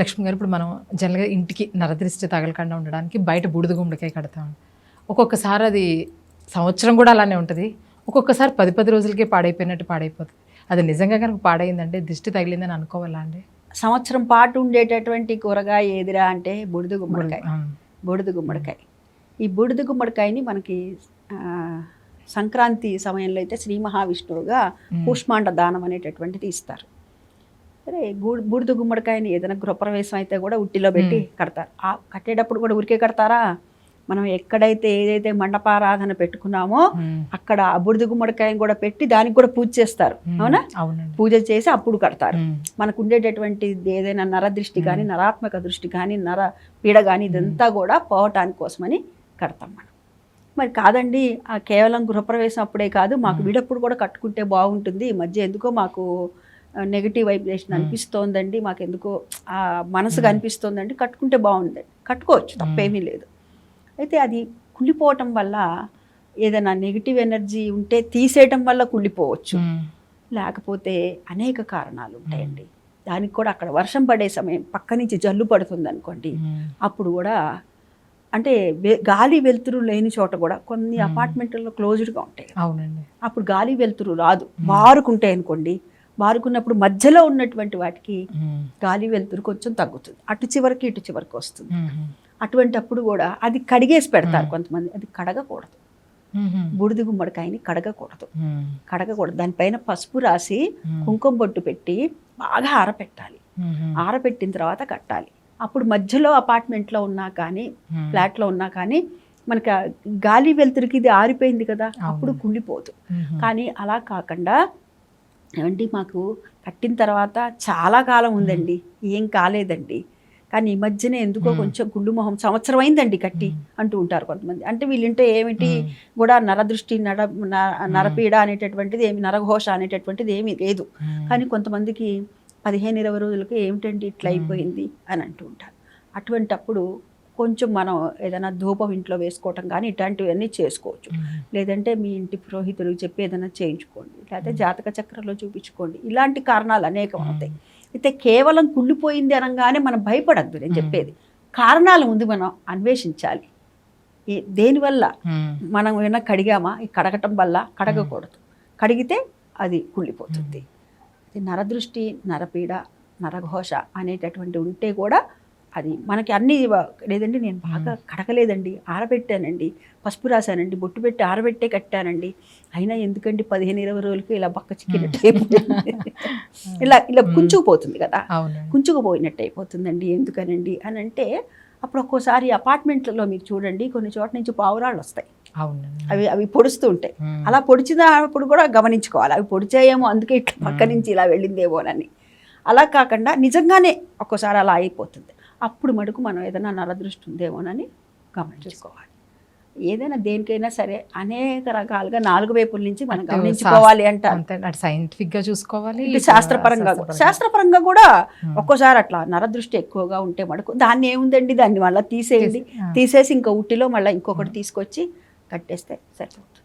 లక్ష్మి గారు ఇప్పుడు మనం జనరల్గా ఇంటికి నరదృష్టి తగలకుండా ఉండడానికి బయట బూడిద గుమ్మడికాయ కడతాం. ఒక్కొక్కసారి అది సంవత్సరం కూడా అలానే ఉంటుంది. ఒక్కొక్కసారి పది పది రోజులకే పాడైపోయినట్టు పాడైపోతుంది. అది నిజంగా కనుక పాడైందంటే దిష్టి తగిలిందని అనుకోవాలా అండి? సంవత్సరం పాటు ఉండేటటువంటి కూరగాయ ఏదిరా అంటే బుడిద గుమ్మడికాయ. బూడిద గుమ్మడికాయ. ఈ బూడిద గుమ్మడికాయని మనకి సంక్రాంతి సమయంలో అయితే శ్రీ మహావిష్ణువుగా కూష్మాండ దానం అనేటటువంటిది ఇస్తారు. సరే బూడిద గుమ్మడికాయని ఏదైనా గృహప్రవేశం అయితే కూడా ఉట్టిలో పెట్టి కడతారు. ఆ కట్టేటప్పుడు కూడా ఉరికే కడతారా? మనం ఎక్కడైతే ఏదైతే మండపారాధన పెట్టుకున్నామో అక్కడ ఆ బూడిద గుమ్మడికాయని కూడా పెట్టి దానికి కూడా పూజ చేస్తారు. అవునా? పూజ చేసి అప్పుడు కడతారు. మనకు ఉండేటటువంటి ఏదైనా నర దృష్టి కానీ నరాత్మక దృష్టి కానీ నర పీడ కానీ ఇదంతా కూడా పోవటానికి కోసమని కడతాం మనం. మరి కాదండి ఆ కేవలం గృహప్రవేశం అప్పుడే కాదు మాకు వీడప్పుడు కూడా కట్టుకుంటే బాగుంటుంది. ఈ మధ్య ఎందుకో మాకు నెగిటివ్ వైబ్రేషన్ అనిపిస్తోందండి. మాకు ఎందుకో ఆ మనసుకు అనిపిస్తోందండి. కట్టుకుంటే బాగుందండి కట్టుకోవచ్చు తప్పేమీ లేదు. అయితే అది కుళ్ళిపోవటం వల్ల ఏదైనా నెగిటివ్ ఎనర్జీ ఉంటే తీసేయటం వల్ల కుళ్ళిపోవచ్చు. లేకపోతే అనేక కారణాలు ఉంటాయండి. దానికి కూడా అక్కడ వర్షం పడే సమయం పక్క నుంచి జల్లు పడుతుంది అనుకోండి అప్పుడు కూడా అంటే గాలి వెలుతురు లేని చోట కూడా కొన్ని అపార్ట్మెంట్లలో క్లోజ్డ్గా ఉంటాయి. అవునండి. అప్పుడు గాలి వెలుతురు రాదు. బారుకుంటాయి అనుకోండి బారుకున్నప్పుడు మధ్యలో ఉన్నటువంటి వాటికి గాలి వెలుతురు కొంచెం తగ్గుతుంది. అటు చివరికి ఇటు చివరికి వస్తుంది. అటువంటి అప్పుడు కూడా అది కడిగేసి పెడతారు కొంతమంది. అది కడగకూడదు. బూడిద గుమ్మడికాయని కడగకూడదు. కడగకూడదు. దానిపైన పసుపు రాసి కుంకుమ బొట్టు పెట్టి బాగా ఆరపెట్టాలి. ఉమ్, ఆరబెట్టిన తర్వాత కట్టాలి. అప్పుడు మధ్యలో అపార్ట్మెంట్లో ఉన్నా కానీ ఫ్లాట్లో ఉన్నా కానీ మనకి గాలి వెలుతురికి ఇది ఆరిపోయింది కదా. అప్పుడు. కుళ్ళిపోదు కానీ అలా కాకుండా ఏమండి మాకు కట్టిన తర్వాత చాలా కాలం ఉందండి. ఏం కాలేదండి. కానీ ఈ మధ్యనే ఎందుకో కొంచెం గుండు మొహం సంవత్సరం అయిందండి కట్టి అంటూ ఉంటారు కొంతమంది. అంటే వీళ్ళంటే ఏమిటి కూడా నరదృష్టి నర నరపీడ అనేటటువంటిది ఏమి నరఘోష అనేటటువంటిది ఏమీ లేదు. కానీ కొంతమందికి పదిహేను ఇరవై రోజులకి ఏమిటండి ఇట్లా అయిపోయింది అని అంటూ ఉంటారు. అటువంటి అప్పుడు కొంచెం మనం ఏదైనా ధూపం ఇంట్లో వేసుకోవటం కానీ ఇట్లాంటివన్నీ చేసుకోవచ్చు. లేదంటే మీ ఇంటి పురోహితులకు చెప్పి ఏదైనా చేయించుకోండి. లేకపోతే జాతక చక్రంలో చూపించుకోండి. ఇలాంటి కారణాలు అనేకం అవుతాయి. అయితే కేవలం కుళ్ళిపోయింది అనగానే మనం భయపడద్దు నేను చెప్పేది. కారణాల ముందు మనం అన్వేషించాలి. ఈ దేనివల్ల మనం ఏమైనా కడిగామా? ఈ కడగటం వల్ల కడగకూడదు. కడిగితే అది కుళ్ళిపోతుంది. నరదృష్టి నరపీడ నరఘోష అనేటటువంటి ఉంటే కూడా అది మనకి అన్ని లేదండి నేను బాగా కడగలేదండి ఆరబెట్టానండి. పసుపు రాశానండి బొట్టు పెట్టి ఆరబెట్టే కట్టానండి. అయినా ఎందుకండి పదిహేను ఇరవై రోజులకి ఇలా బక్క చిక్కినట్టు ఇలా ఇలా కుంచుకుపోతుంది కదా. కుంచుకుపోయినట్టు అయిపోతుందండి ఎందుకనండి అని అంటే అప్పుడు ఒక్కోసారి అపార్ట్మెంట్లలో మీరు చూడండి కొన్ని చోట్ల నుంచి పావురాళ్ళు వస్తాయి. అవి అవి పొడుస్తూ ఉంటాయి. అలా పొడిచినప్పుడు కూడా గమనించుకోవాలి. అవి పొడిచాయేమో అందుకే ఇట్లా పక్క నుంచి ఇలా వెళ్ళిందేమోనని. అలా కాకుండా నిజంగానే ఒక్కోసారి అలా అయిపోతుంది. అప్పుడు మటుకు మనం ఏదైనా నరదృష్టి ఉందేమోనని గమనించుకోవాలి ఏదైనా దేనికైనా సరే అనేక రకాలుగా నాలుగు వైపుల నుంచి మనం గమనించుకోవాలి అంటారు అటు సైంటిఫిక్గా చూసుకోవాలి శాస్త్రపరంగా. శాస్త్రపరంగా. కూడా. ఒక్కోసారి అట్లా నరదృష్టి ఎక్కువగా ఉంటే మటుకు దాన్ని ఏముందండి దాన్ని మళ్ళీ తీసేయండి. తీసేసి ఇంకో ఉట్టిలో మళ్ళీ ఇంకొకటి తీసుకొచ్చి కట్టేస్తే సరిపోతుంది